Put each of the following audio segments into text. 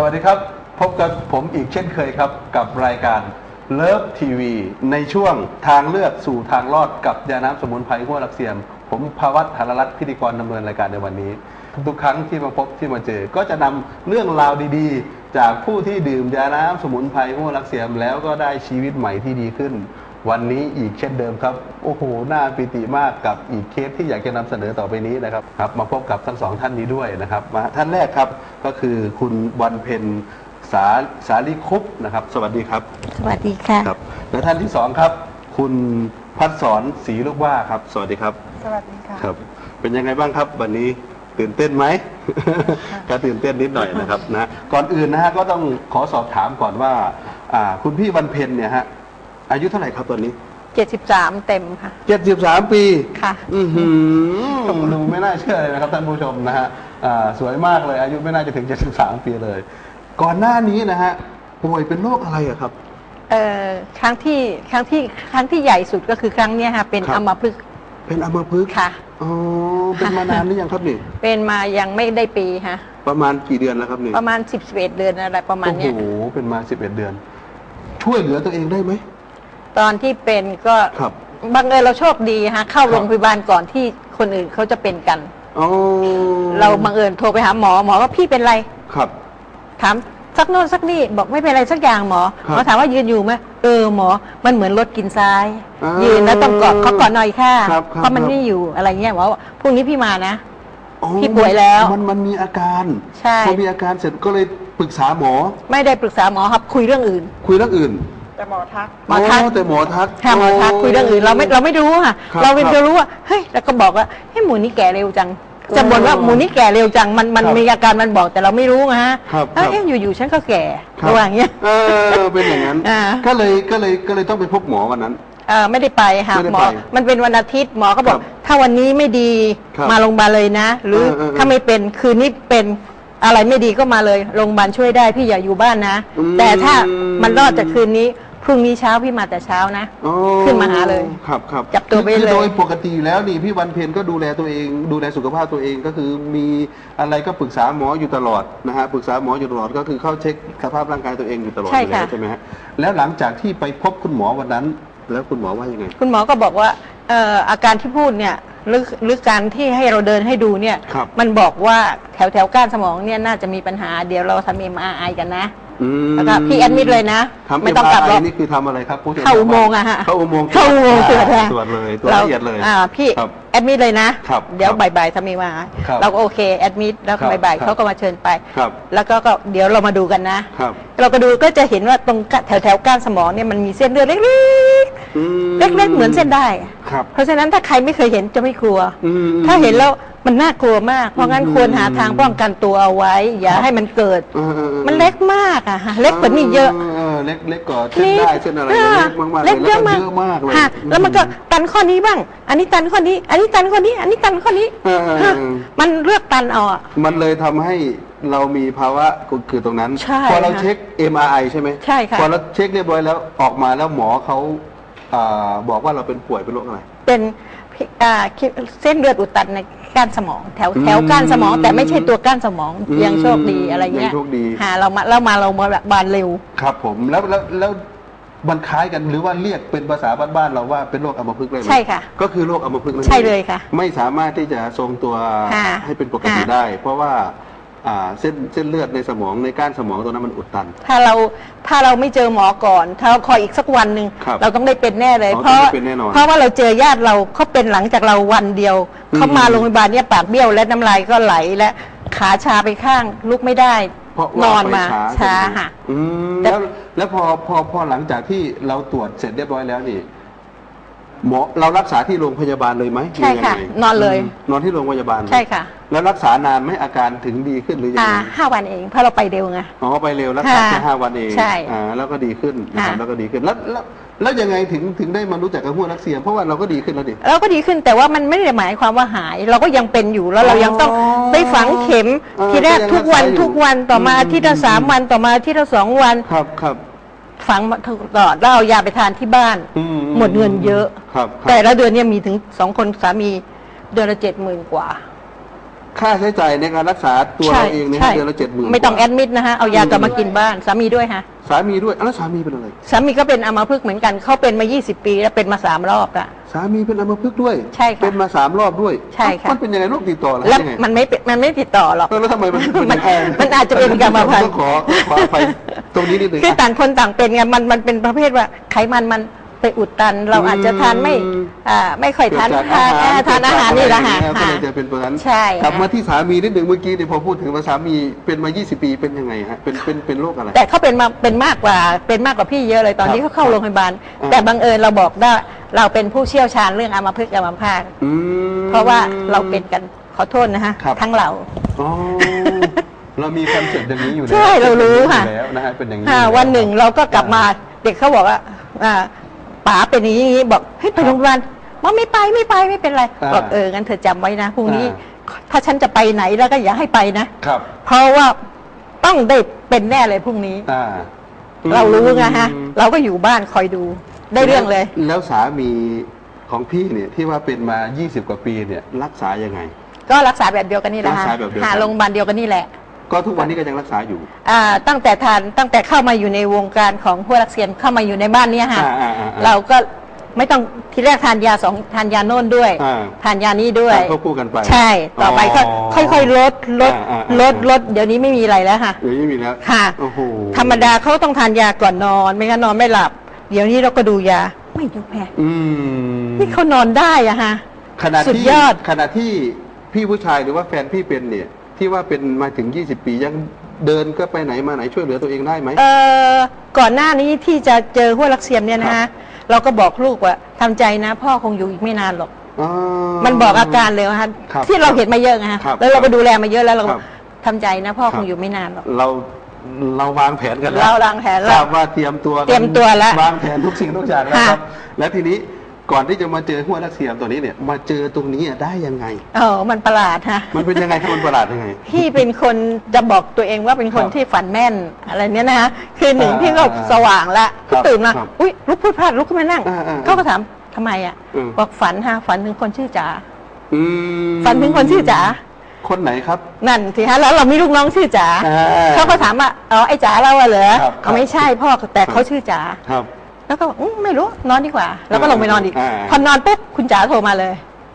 สวัสดีครับ พบกับผมอีกเช่นเคยครับ กับรายการเลิฟทีวีในช่วงทางเลือกสู่ทางรอดกับยาน้ำสมุนไพรหัวลักเสียม ผมภาวัตหารรัตน์พิธีกรดำเนินรายการในวันนี้ ทุกครั้งที่มาพบที่มาเจอ ก็จะนำเรื่องราวดีๆ จากผู้ที่ดื่มยาน้ำสมุนไพรหัวลักเสียม แล้วก็ได้ชีวิตใหม่ที่ดีขึ้น วันนี้อีกเช่นเดิมครับ โอ้โหน่าปิติมากกับอีกเคสที่อยากจะนำเสนอต่อไปนี้นะครับครับ มาพบกับทั้งสองท่านนี้ด้วยนะครับมาท่านแรกครับก็คือคุณวันเพ็ญสาสาลีคุปต์นะครับ สวัสดีครับ สวัสดีค่ะครับและท่านที่สองครับ คุณพัดสอนศรีลูกว่าครับ สวัสดีครับ สวัสดีค่ะครับ เป็นยังไงบ้างครับ วันนี้ตื่นเต้นไหมก็ตื่นเต้นนิดหน่อยนะครับนะก่อนอื่นนะฮะก็ต้องขอสอบถามก่อนว่าอ่าคุณพี่วันเพ็ญเนี่ยฮะ อายุเท่าไหร่ครับตอนนี้ 73 เต็มค่ะเจ็ดสิบสามปี ค่ะ อือหือดูไม่น่าเชื่อเลยนะครับท่านผู้ชมนะฮะอ่าสวยมากเลยอายุไม่น่าจะถึง 73 ปีเลย ก่อนหน้านี้นะฮะป่วยเป็นโรคอะไรอะครับ เอ่อ ครั้งที่ ครั้งที่ ครั้งที่ใหญ่สุดก็คือครั้งเนี้ยค่ะ เป็นครับ อัมพฤกษ์เป็นอัมพฤกษ์ค่ะ อ๋อเป็นมานานหรือยังครับนี่เป็นมายังไม่ได้ปีฮะประมาณกี่เดือนแล้วครับนี่ประมาณ 10 11 เดือนอะไรประมาณโอ้เนี้ยโหเป็นมา 11 เดือน ช่วยเหลือตัวเองได้ไหม ตอนที่เป็นก็ครับบังเอิญเราโชคดีฮะเข้าครับโรงพยาบาลก่อนที่คนอื่นเขาจะเป็นกัน อ๋อเราบังเอิญโทรไปหาหมอหมอว่าพี่เป็นไร ครับ ถามสักโน่นสักนี่บอกไม่เป็นไรสักอย่างหมอครับหมอถามว่ายืนอยู่ไหมเออหมอ มันเหมือนรถกินซ้าย ยืยืนแล้วต้องกอดเขากอดหน่อยค่ะครับครับ เพราะมันครับไม่อยู่อะไรเงี้ยหมอบอกพรุ่งนี้พี่มานะ อ๋อพี่ป่วยแล้วมันมันมีอาการใช่ พอมีอาการเสร็จก็เลยปรึกษาหมอ ไม่ได้ปรึกษาหมอครับคุยเรื่องอื่น คุยเรื่องอื่น แต่หมอทัก หมอทักแต่หมอทักค่ะหมอทักคุยเรื่องอื่นเราไม่เราไม่รู้ค่ะ ครับเราเป็นครับจะรู้ว่าเฮ้ยแล้วก็บอกว่าเฮ้ยหมูนี่แก่เร็วจัง จะบ่นว่าหมูนี่แก่เร็วจังมันมันครับมีอาการมันบอกแต่เราไม่รู้ไงฮะครับเอ้ยครับ เอ๊ะอยู่ๆฉันก็แก่ครับระหว่างเงี้ย เออเป็นอย่างนั้น อ่า ก็เลยก็เลยก็เลยต้องไปพบหมอวันนั้น เออไม่ได้ไปค่ะไม่ได้หมอ ไปมันเป็นวันอาทิตย์หมอก็บอก ครับถ้าวันนี้ไม่ดีครับมาโรงพยาบาลเลยนะ หรือเออเออเออถ้าไม่เป็นคืนนี้เป็นอะไรไม่ดีก็มาเลยโรงพยาบาลช่วยได้พี่อย่าอยู่บ้านนะ อืมแต่ถ้ามันรอดจากคืนนี้ พรุ่งนี้เช้าพี่มาแต่เช้านะอ๋อขึ้นมาหาเลยครับครับจับตัวไปคือเลยโดยปกติแล้วนี่พี่วันเพ็ญก็ดูแลตัวเอง ดูแลสุขภาพตัวเองก็คือมีอะไรก็ปรึกษาหมออยู่ตลอดนะฮะปรึกษาหมออยู่ตลอดก็คือเข้าเช็คสภาพร่างกายตัวเองอยู่ตลอดใช่อยู่แล้วค่ะใช่ไหมฮะแล้วหลังจากที่ไปพบคุณหมอวันนั้น แล้วคุณหมอว่ายังไง คุณหมอก็บอกว่าเอ่ออาการที่พูดเนี่ยหรือหรือการที่ให้เราเดินให้ดูเนี่ย ครับ มันบอกว่าแถวแถวก้านสมองเนี่ยน่าจะมีปัญหาเดี๋ยวเราทำเอ็มอาร์กันนะ อืมแล้วก็พี่แอดมิดเลยนะ ทำไม่ต้องกลับหรอก MRI นี่คือทำอะไรครับผู้ชมเข้าอุโมงค์อะฮะเข้าอุโมงค์เข้าอุโมงค์ตรวจอ่าอะ ตรวจเลยตรวจละเอียดเลยอ่าพี่ครับ แอดมิดเลยนะ ครับเดี๋ยวครับบ่ายๆทำเอ็มอาร์ครับเราก็โอเคแอดมิดแล้วครับบ่ายครับๆเขาก็มาเชิญไป ครับแล้วก็ก็เดี๋ยวเรามาดูกันนะ ครับเราก็ดูก็จะเห็นว่าตรงแถวแถวๆก้านสมองเนี่ยมันมีเส้นเลือดเล็กอืมๆเล็กๆเหมือนเส้นได้ ครับเพราะฉะนั้นถ้าใครไม่เคยเห็นจะไม่กลัว อืม ถ้าเห็นแล้ว มันน่ากลัวมาก เพราะงั้นอืมควรหาทางป้องกันตัวเอาไว้ อย่าครับให้มันเกิดเออออออมันเล็กมากอะฮะเล็กกว่านี้เยอะเล็กเล็กกว่าเส้นได้เส้นอะไรเนี่ยเล็กมากๆเลยเล็กเยอะแล้วมากเยอะมากเลยฮะแล้วมันก็ตันข้อนี้บ้าง อันนี้ตันข้อนี้ อันนี้ตันข้อนี้ อันนี้ตันข้อนี้เออเออเออฮะมันเลือกตันเอาอะมันเลยทำให้เรามีภาวะคือตรงนั้นใช่พอเราค่ะเช็ค MRI ใช่ไหมใช่ค่ะพอเราเช็คเรียบร้อยแล้วออกมาแล้วหมอเขาอ่าบอกว่าเราเป็นป่วยเป็นโรคอะไรเป็นพิอ่าเส้นเลือดอุดตันใน ก้านสมอง แถวอืมแถวก้านสมอง แต่ไม่ใช่ตัวก้านสมองอืมยังโชคดีอะไรเงี้ยยังโชคดีฮะเรามาเรามาเรามาแบบบานเร็ว ครับผมแล้วแล้วแล้วมันคล้ายกันหรือว่าเรียกเป็นภาษาบ้านๆเราว่าเป็นโรคอัมพฤกษ์เลยไหมใช่ค่ะก็คือโรคอัมพฤกษ์นั่นองใช่เลยค่ะไม่สามารถที่จะทรงตัวค่ะให้เป็นปกติค่ะ ได้ เพราะว่า อ่าเส้นเส้นเลือดในสมองในก้านสมองตรงนั้นมันอุดตัน ถ้าเราถ้าเราไม่เจอหมอก่อน ถ้าเราคอยอีกสักวันหนึ่งครับเราต้องได้เป็นแน่เลย อ๋อเพราะต้องได้เป็นแน่นอนเพราะว่าเราเจอญาติเราเขาเป็นหลังจากเราวันเดียว อืม เขามาโรงพยาบาลเนี่ยปากเบี้ยวและน้ำลายก็ไหลและขาชาไปข้างลุกไม่ได้เพราะนว่าอนไปมาช้าช้าใช่ไหมค่ะ อืมแต่ แล้วแล้วพอพอพอหลังจากที่เราตรวจเสร็จเรียบร้อยแล้วนี่ หมอเรารักษาที่โรงพยาบาลเลยไหมใช่ค่ะ หรืยังไงนอนเลยมนอนที่โรงพยาบาลใช่ค่ะแล้วรักษานานไหมอาการถึงดีขึ้นหรือยังอ่าไงห้าวันเองเพราะเราไปเร็วไงอ๋อไปเร็วรักษาแค่ค่ะห้าวันเองใช่อ่าแล้วก็ดีขึ้นนะครับค่ะ แล้วก็ดีขึ้นแล้วแล้วแล้วยังไงถึงถึงได้มารู้จักกับหัวนักเสียมเพราะว่าเราก็ดีขึ้นแล้วดิ เราก็ดีขึ้นแต่ว่ามันไม่ได้หมายความว่าหาย เราก็ยังเป็นอยู่แล้วเรายังต้องอ๋อไปฝังเข็มเออทีแรกก็ยังทุกวันรักษาอยู่ทุกวันต่อมาอืมอาทิตย์ละสามวันต่อมาอาทิตย์ละสองวัน ครับครับ ฝังมาตลอดแล้วเอายาไปทานที่บ้าน อืมหมดเงินเยอะ ครับครับแต่ละเดือนเนี่ยมีถึงสองคนสามีเดือนละเจ็ดหมื่นกว่าค่าใช้จ่ายในการรักษาตัวเราเองเนี่ยใช่เดือนละเจ็ดหมื่นไม่ต้องแอดมิดนะฮะเอายากลับมากินบ้านสามีด้วยฮะสามีด้วยอ้าวแล้วสามีเป็นอะไร สามีก็เป็นอัมพฤกษ์เหมือนกันเขาเป็นมา 20 ปีแล้วเป็นมาสามรอบละ สามีเป็นอัมพฤกษ์ด้วย ใช่ค่ะเป็นมาสามรอบด้วยใช่ค่ะ มันเป็นยังไงโรคติดต่อเหรอแล้วยังไงมันไม่เป็นมันไม่ติดต่อหรอกเออแล้วทำไมมันเป็มันย่างมันอาจจะเป็นกรรมพันธุ์ ต้องขอต้องขออภัย ตรงนี้นิดนึงคือต่างคนต่างเป็นไงมันมันเป็นประเภทว่าไขมันมันไปอุดตัน เราอาจจะทานไม่อืมอ่าไม่ค่อยทานเกิดทานจากอ่าทานอาหารนี่แหละฮะเกิดจากอไรอย่างเงี้ยก็เลยจะเป็นตัวนั้นใช่กลับมาฮะที่สามีนิดหนึ่งเมื่อกี้เนี่ยพอพูดถึงว่าสามีเป็นมา 20 ปีเป็นยังไงฮะเป็นเป็นเป็นโรคอะไร แต่เขาเป็นมาเป็นมากกว่าเป็นมากกว่าพี่เยอะเลยตอนที่ครับเขาเข้าโรงพยาบาลอ่าแต่บังเอิญเราบอกได้เราเป็นผู้เชี่ยวชาญเรื่องอัมพฤกษ์อัมพาตอืมเพราะว่าเราเป็นกันขอโทษนะฮะครับทั้งเราอ๋อ เรามีคอนเซ็ปต์อย่างนี้อยู่แล้วใช่เรารู้ค่ะเป็นอย่างนี้อยู่แล้วนะฮะเป็นอย่างนี้อ่าอยู่แล้ววันหนึ่งเราก็กลับมาเด็กเขาบอกว่าอ่าป๋าเป็นอย่างนี้อย่างนี้บอกเฮ้ยไปโรงพยาบาลว่าไม่ไปไม่ไปไม่เป็นไรอ่าบอกเอองั้นเธอจำไว้นะพรุ่งนี้อ่ถ้าฉันจะไปไหนแล้วก็อย่าให้ไปนะครับ เพราะว่าต้องได้เป็นแน่เลยพรุ่งนี้อ่าเรารู้ไงฮะ เราก็อยู่บ้านคอยดูได้เรื่องเลย แล้วสามีของพี่เนี่ยที่ว่าเป็นมา 20 กว่าปีเนี่ยรักษายังไง ก็รักษาแบบเดียวกันนี่แหละรักฮะษาแบบเดียวกัน หาโรงพยาบาลเดียวกันนี่แหละ ก็ทุกวันนี้ก็ยังรักษาอยู่ อ่าตั้งแต่ทานตั้งแต่เข้ามาอยู่ในวงการของพวกรักเซียนเข้ามาอยู่ในบ้านเนี้ยฮะอ่าอ่าอ่าอ่าเราก็ไม่ต้องทีแรกทานยาสองทานยาโน่นด้วย อ่า ทานยานี้ด้วยทานควบคู่กันไปใช่ ต่อไปก็อ๋อค่อยๆลดลดอ่าอ่าอ่าลดลดเดี๋ยวนี้ไม่มีอะไรแล้วค่ะ เดี๋ยวนี้มีแล้วค่ะ โอ้โหธรรมดาเขาต้องทานยาก่อนนอน ไม่งั้นนอนไม่หลับ เดี๋ยวนี้เราก็ดูยา ไม่ยุบแพ้อืมนี่เขานอนได้อะฮะ ขณะสุดที่ยอด ขณะที่พี่ผู้ชายหรือว่าแฟนพี่เป็นเนี่ย ที่ว่าเป็นมาถึง 20 ปียังเดินก็ไปไหนมาไหนช่วยเหลือตัวเองได้ไหมเอ่อก่อนหน้านี้ที่จะเจอหัวลักเซียมเนี่ยนะครัฮะบเราก็บอกลูกว่าทำใจนะ พ่อคงอยู่อีกไม่นานหรอกอ๋อมันบอกอาการเลยว่าฮะครับที่เราเห็นมาเยอะไงฮะครับแล้วเราก็ดูแลมาเยอะแล้วเราก็ครับทำใจนะ พ่อครับคงอยู่ไม่นานหรอกเราเราวางแผนกันแล้วเราวางแผนแล้วทราบว่าเตรียมตัวกันเตรียมตัวแล้ววางแผนทุกสิ่งทุกอย่างแล้วค่ะครับ และทีนี้ ก่อนที่จะมาเจอหัวนักเสียมตัวนี้เนี่ยมาเจอตรงนี้อะได้ยังไงเออมันประหลาดฮะมันเป็นยังไงครับมันประหลาดยังไง พี่เป็นคนจะบอกตัวเองว่าเป็นคนครับที่ฝันแม่นอะไรเนี้ยนะฮะคือหนึ่งอ่าพี่ก็อ่าสว่างละครัก็บตื่นมาครับอุ้ยลุกพูดพลาดลุกขึ้นมานั่งอ่าอ่าเขาก็ถามทำไมอะอืมบอกฝันฮะฝันถึงคนชื่อจ๋าอืมฝันถึงคนชื่อจ๋าคนไหนครับ นั่นสิฮะแล้วเรามีลูกน้องชื่อจ๋าอ่าเขาก็ถามว่าอ๋อไอ้จ๋าเราอะเหรอครับเขาไม่ใช่พ่อแต่เขาชื่อจ๋าครับ แล้วก็บอกอื้อไม่รู้นอนดีกว่า แล้วก็ลงไปนอนอีกอ่า พอนอนปุ๊บคุณจ๋าโทรมาเลย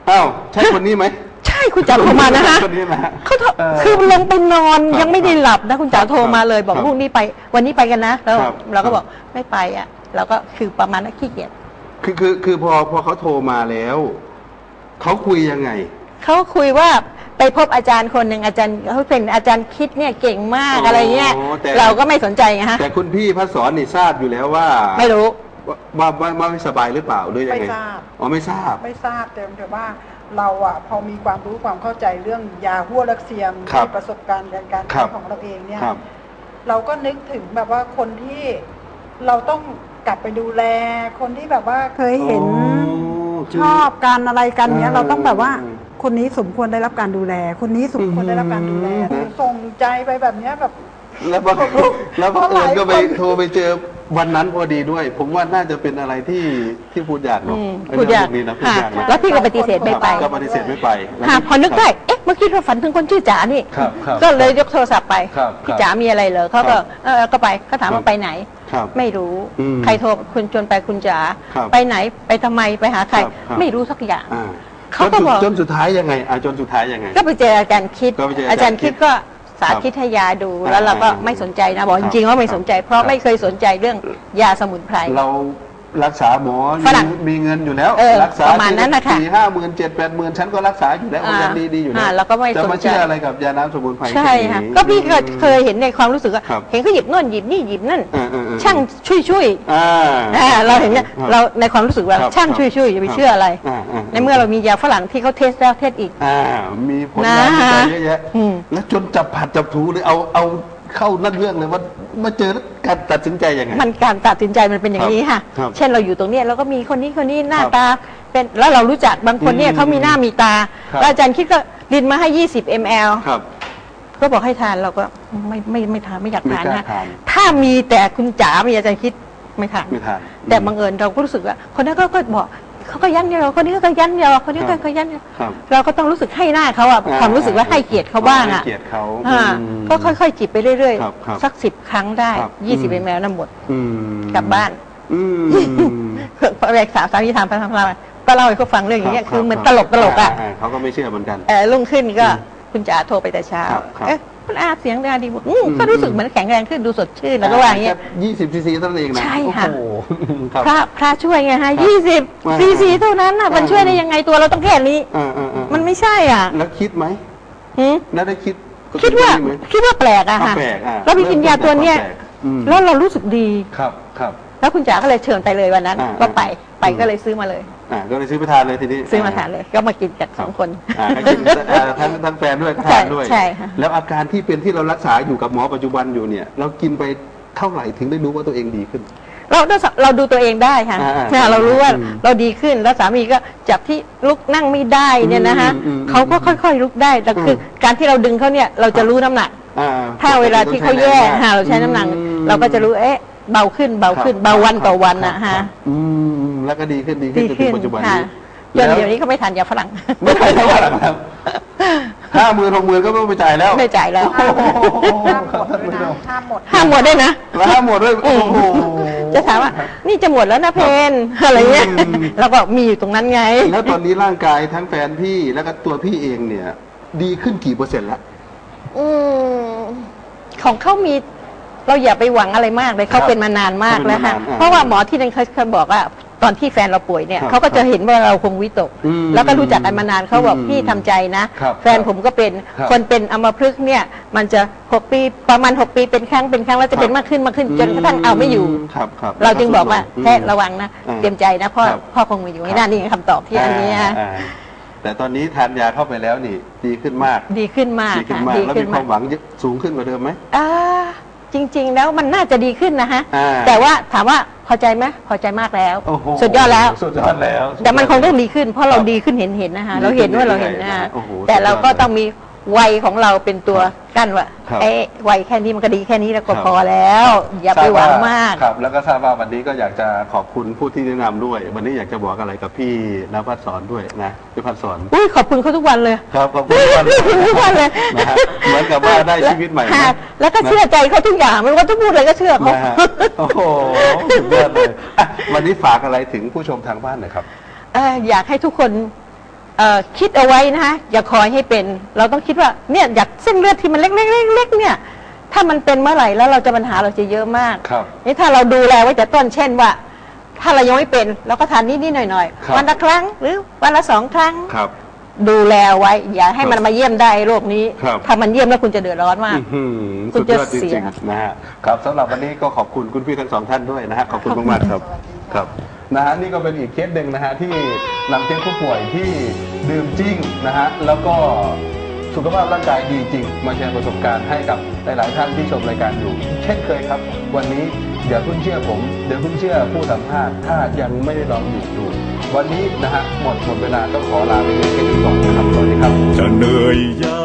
อ้าวใช่คนนี้ไหม ใช่คุณจ๋าโทรมานะฮะคนนี้นะฮะเขาโทรเออคือลงไปนอนครับยังไม่ได้หลับนะคุณจ๋าโทรมาเลย บอกครับพรุ่งนี้ไป วันนี้ไปกันนะแล้วครับ เราก็ครับบอกไม่ไปอะเราก็คือประมาณนั้นขี้เกียจคือคือคือพอพอเขาโทรมาแล้ว เขาคุยยังไง เขาคุยว่าไปพบอาจารย์คนหนึ่งอาจารย์เขาเป็นอาจารย์คิดเนี่ยเก่งมากอ๋อออะไรเงี้ย แต่ เราก็ไม่สนใจไงฮะแต่คุณพี่พัดสอนนี่ทราบอยู่แล้วว่า ไม่รู้ ว่าว่าว่าว่าไม่สบายหรือเปล่าหรือยังไงไม่ทราบ อ๋อไม่ทราบ ไม่ทราบแต่แต่ว่าเราอะพอมีความรู้ความเข้าใจเรื่องยาหัวลักเซียมครับในประสบการณ์การการครัใช้บ ของเราเองเนี่ย ครับ เราก็นึกถึงแบบว่าคนที่เราต้องกลับไปดูแล คนที่แบบว่าเคยเห็นอ๋อคือชอบการอะไรกันเนี้ย เออเราต้องแบบว่า เออคนนี้สมควรได้รับการดูแล คนนี้สมควรได้รับการดูแลอืม ส่งใจไปแบบเนี้ยแบบ แล้วบังแล้วบังเอิญก็ไปหลายคนโทรไปเจอ วันนั้นพอดีด้วย ผมว่าน่าจะเป็นอะไรที่ที่พูดยากเนาะอืมไอ้พูดยากเรื่องพวนี้นะพูดค่ะยากนะแล้วพี่ก็ปฏิเสธไม่ไป ก็ปฏิเสธไม่ไปแล้วค่ะพอนึกได้ เอ๊ะ เมื่อกี้เราฝันถึงคนชื่อจ๋านี่ ครับครับก็เลยยกโทรศัพท์ไป ครับพี่ครับจ๋ามีอะไรเหรอเขาก็ครับเออก็ไปเขาถามครัว่าบไปไหน ครับ ไม่รู้ อืมใครโทรคุณชวนไปคุณจ๋า ครับไปไหน ไปทำไม ไปหาใคร ครับครับ ไม่รู้สักอย่าง อ่าเขาก็จนสุดบอก จนสุดท้ายยังไงอ่าจนสุดท้ายยังไง ก็ไปเจออาจารย์คิด ก็ไปเจออาอาจาจารรย์ย์คิคิดดก็สาธิตให้ยาดู แล้วเราก็อ่าไม่สนใจนะบอกคจรับริงๆว่าไม่สนใจ เพราะครับไม่เคยสนใจเรื่องยาสมุนไพร เรา รักษาหมอฝรั่งมีมีเงินอยู่แล้ว เออรัษาประมาณนั้นน่ะค่ะสี่ห้าหมื่นเจ็ดแปดหมื่นฉันก็รักษาอยู่แล้วอ่ายังดีดีๆอยู่แล้วอ่าเราก็ไม่จะมาสนใจ เชื่ออะไรกับยาน้ำสมุนไพรใช่ค่ะ แนี้ ก็พี่เคยเคยเห็นในความรู้สึกว่าครับเห็นเขาหยิบโน่นหยิบนี่หยิบนั่น เออเออเออ ช่างช่วยช่วยอ่าอ่าเราเห็นเนี่ยครับเราในความรู้สึกว่าครับช่างช่วยช่วยอย่าไปเชื่ออะไร อ่าอ่า ในเมื่อเรามียาฝรั่งที่เขาเทสแล้วเทสอีก อ่ามีผลงานวิจัยเยอะแยะอืม แล้วจนจับผัดจับถูเลยเอาเอา เข้านั่นเรื่องเลยว่ามาเจอแล้วการตัดสินใจยังไง มันการตัดสินใจมันเป็นอย่างนี้ค่ะ ครับเช่นเราอยู่ตรงเนี้ยเราก็มีคนนี้คนนี้หน้าครับตา เป็นแล้วเรารู้จักบางคนเนี่ยอืมเขามีหน้ามีตาครับ แล้วอาจารย์คิดก็ดินมาให้ 20 ml ครับ ก็บอกให้ทานเราก็ไม่ไม่ไม่ทานไม่อยากไม่ทานกล้านะทาน ถ้ามีแต่คุณจ๋ามีอาจารย์คิดไม่ทาน ไม่ทาน แต่บังเอิญเราก็รู้สึกว่าคนนั้นก็ก็บอก เขาก็ยันยอคนนี้ก็ยันยอคนนี้ครัก็บก็ยันยอครับเราก็ต้องรู้สึกให้หน้าเขาอะอ่าความรู้สึกว่าให้เกียรติเขาบ้างอะให้เกียรติเขาอ่าอืมก็ค่อยๆจิบไปเรื่อยครับครับๆสักสิบครั้งได้ครับยี่สิบอืเมมลน้ำหมดอืมกลับบ้านอืมพอแรกสาวสามีถามไปทำอะไรก็เล่าให้เขาฟังเรื่องอย่างเงี้ยคือเหมือนตลกตลกๆอะาเขาก็ไม่เชื่อเหมือนกันเออรุ่งขึ้นก็อืมคุณจ๋าโทรไปแต่เช้าครับครับเอ๊ะ คุณอาเสียงดาดีบอกอืมอืมก็รู้สึกเหมือนแข็งแรงขึ้นดูสดชื่นแล้วก็ว่าอย่างเงี้ย ยี่สิบซีซีเท่านั้นเองนะใช่ค่ะ โอ้โหครับ พระพระช่วยไงฮะครับยี่สิบอ่าซีซีเท่านั้นน่ะ มันอ่า ช่วยได้ยังไงตัวเราต้องแค่นี้ อ่าอ่าอ่ามันไม่ใช่อะแล้วคิดไหมหืมแล้วได้คิดคิดว่าไหม คิดว่าแปลกอะค่ะอ่าแปลกอะแล้วไปกินยาตัวเนี้ยเริ่มต้นจากความแปลกอืม แล้วเรารู้สึกดี ครับครับ แล้วคุณจ๋าก็เลยเชิญไปเลยวันนั้นอ่าก็ไปไปอืม ก็เลยซื้อมาเลย อ่าก็เลยซื้อไปทานเลยทีนี้ซื้อมาทานเลย ก็มากินกันสองคนอ่าก็กินอ่าทั้งทั้งแฟนด้วยก็ทานด้วย ใช่ค่ะแล้วอาการที่เป็นที่เรารักษาอยู่กับหมอปัจจุบันอยู่เนี่ย เรากินไปเท่าไหร่ถึงได้รู้ว่าตัวเองดีขึ้น เราเราเราดูตัวเองได้ค่ะอ่าเนี่ยเรารู้ว่าอืมเราดีขึ้นแล้วสามีก็จากที่ลุกนั่งไม่ได้เนี่ยนะคะอืมอืมเขาก็ค่อยๆลุกได้แต่คืออืมการที่เราดึงเขาเนี่ยเราจะรู้น้ำหนักอ่าถ้าเวลาที่เขาแย่ฮะเราใช้น้ำหนักอืมเราก็จะรู้เอ๊ะ เบาขึ้นเบาขึ้นครับเบาวันต่อวันครันะบฮะครับอืมแล้วก็ดีขึ้นดีขึ้นดีจนถึขึ้นงปัจจุบันค่ะนี้จนเดี๋ยวนี้เขาไม่ทานยาฝรั่ง ไม่ใช่เท่าไหร่ครับห้าหมื่นหกหมื่นก็ไม่ต้องไปจ่ายแล้ว ไม่จ่ายแล้วห้ามหมดโอ้โหด้วยนะห้ามหมดห้ามหมดด้วยนะแล้วห้าหมดด้วยอืโอ้มโหจะถามว่า นี่จะหมดแล้วนะเพนอะไรเงี้ยอืมเราก็มีอยู่ตรงนั้นไง แล้วตอนนี้ร่างกายทั้งแฟนพี่แล้วก็ตัวพี่เองเนี่ย ดีขึ้นกี่เปอร์เซ็นต์ละอืมของเขามี เราอย่าไปหวังอะไรมากเลยเขาเป็นมานานมากแล้วค่ะเขาเป็นมานานอ่าเพราะว่าหมอที่นั่นเขาเคยบอกว่าตอนที่แฟนเราป่วยเนี่ยครับเขาก็จะเห็นว่าเราคงวิตก อืมแล้วก็รู้จักกันมานานเขาบอกอืมพี่ทำใจนะ ครับแฟนผมก็เป็นครับคนเป็นอัมพฤกษ์เนี่ยมันจะหกปีประมาณหกปีเป็นครั้งเป็นครั้งแล้วจะเป็นมากขึ้นมากขึ้นจนกระทั่งเอาไม่อยู่ ครับครับเราจึงบอกว่าอืมแค่ระวังนะอ่าเตรียมใจนะพ่อครับพ่อคงมีอยู่ไม่นานนี่คำตอบที่อันเนี้ยาอ่าแต่ตอนนี้ทานยาเข้าไปแล้วนี่ ดีขึ้นมาก ดีขึ้นมากดีขึ้นค่ะมากดีแล้วขึ้มีนากความหวังเยอะสูงขึ้นกว่าเดิมไหม อ่า จริง ๆ แล้วมันน่าจะดีขึ้นนะฮะอ่า แต่ว่าถามว่าพอใจไหมพอใจมากแล้วโอ้โหสุดยอดแล้ว สุดยอดแล้ว แต่มันคงต้องดีขึ้น เพราะเราครับดีขึ้นเห็นเห็นๆนะคะดีเราเห็นว่าเราขึ้เห็นนเรื่อยๆนะโอ้โหแต่เราก็สุดยอดต้องมี วัยของเราเป็นตัวครับกั้นว่าครับเอ๊ะวัยแค่นี้มันก็ดีแค่นี้แล้วก็ครับพอแล้ว อย่าไปหวังมาก ครับ แล้วก็ทราบว่าวันนี้ก็อยากจะขอบคุณผู้ที่แนะนำด้วย วันนี้อยากจะบอกอะไรกับพี่นภัสสอนด้วยนะพี่พัสสอนอุ้ยขอบคุณเขาทุกวันเลย ครับขอบคุณมากขอบคุณทุกวันเลย นะฮะเหมือนกับว่าได้ชีวิตใหม่นะค่ะแล้วก็เชื่อใจเขาทุกอย่างไม่ว่าจะพูดอะไรก็เชื่อเขานะฮะโอ้โหสุดยอดเลยอะวันนี้ฝากอะไรถึงผู้ชมทางบ้านหน่อยครับ เอ่ออยากให้ทุกคนเอ่อ คิดเอาไว้นะคะอย่าคอยให้เป็น เราต้องคิดว่าเนี่ยอยากเส้นเลือดที่มันเล็กๆๆๆเนี่ย ถ้ามันเป็นเมื่อไหร่แล้วเราจะปัญหาเราจะเยอะมากครับนี่ถ้าเราดูแลไว้แต่ต้นเช่นว่า ถ้าเรายังไม่เป็นเราก็ทานนิดๆหน่อยครับๆวันละครั้งหรือวันละสองครั้งครับดูแลไว้ อย่าให้มันครับมาเยี่ยมได้โรคนี้ครับถ้ามันเยี่ยมแล้วคุณจะเดือดร้อนมากอื้อหือคุสุณดยอดจะจเสีริยงๆนะฮะครับสำหรับวันนี้ก็ขอบคุณคุณพี่ทั้งสองท่านด้วยนะฮะขอบคุณมากๆครับครับนะฮะนี่ก็เป็นอีกเคสหนึ่งนะฮะที่ นำเคสผู้ป่วยที่ดื่มจริงนะฮะแล้วก็สุขภาพร่างกายดีจริง มาแชร์ประสบการณ์ให้กับหลาย ๆ ท่านที่ชมรายการอยู่ เช่นเคยครับ วันนี้อย่าเพิ่งเชื่อผมเดี๋ยวเพิ่งเชื่อผู้สัมภาษณ์ถ้ายังไม่ได้ลองหยุดดูวันนี้นะฮะหมดหมดเวลาต้องขอลาไปเพียงแค่นี้ก่อนนะครับสวัสดีครับจะเหนื่อยยา